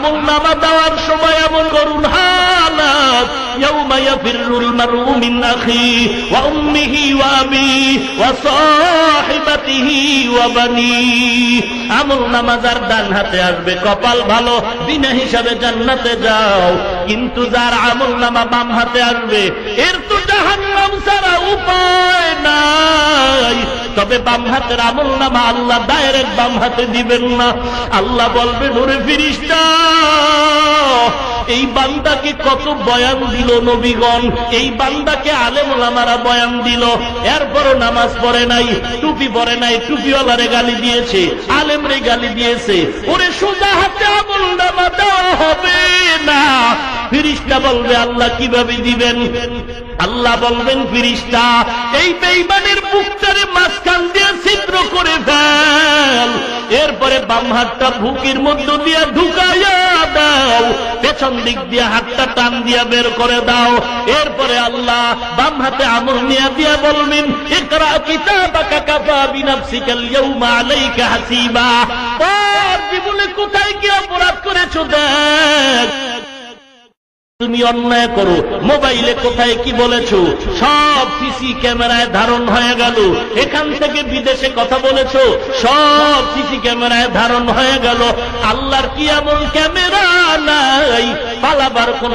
আমল নামা দেওয়ার সময় এমন করুন হালাত يوم يفر المرء من أخيه وأمه وأبيه وصاحبته وبنيه আমল নামাজার ডান হাতে আসবে কপাল ভালো বিনা হিসাবে জান্নাতে যাও কিন্তু যার আমল নামা বাম হাতে আসবে এর তবে বাম হাতের আমল নামা আল্লাহ ডাইরেক্ট বাম হাতে দিবেন না। আল্লাহ বলবেন ওরে ফিরিস্তা, এই বান্দাকে কত বয়ান দিল নবীগণ, এই বান্দাকে আলেম ওলামারা বয়ান দিল। এরপরও নামাজ পড়ে নাই, টুপি পরে নাই, টুপিওয়ালারে গালি দিয়েছে, আলেমরে গালি দিয়েছে। ওরে সোজা হাতে আমল নামা দেওয়া হবে। না ফিরিস্তা বলবে, আল্লাহ কীভাবে দিবেন? আল্লাহ বলবেন, ফিরিস্তা, এই বেইমানের বুকটারে মাঝখান দিয়ে ছিদ্র করে ফেল। এরপরে বাম হাতটা বুকের মধ্য দিয়ে ঢুকাইয়া দাও। পেছন দিক দিয়ে হাতটা টান দিয়া বের করে দাও। এরপরে আল্লাহ বাম হাতে আমল নিয়ে দিয়া বলবেন একরা কিতাবাকা কাফা বিনাফসিকাল ইয়াউমা আলাইকা হাসিবা। তোর জীবনে কোথায় কি অপরাধ করেছ দেখ। তুমি অন্যায় করো। মোবাইলে কোথায় কি বলেছ? সব সিসি ক্যামেরায় ধারণ হয়ে গেল। এখান থেকে বিদেশে কথা বলেছ। সব সিসি ক্যামেরায় ধারণ হয়ে গেল। আল্লাহর কি এমন ক্যামেরা নাই? পালাবার কোন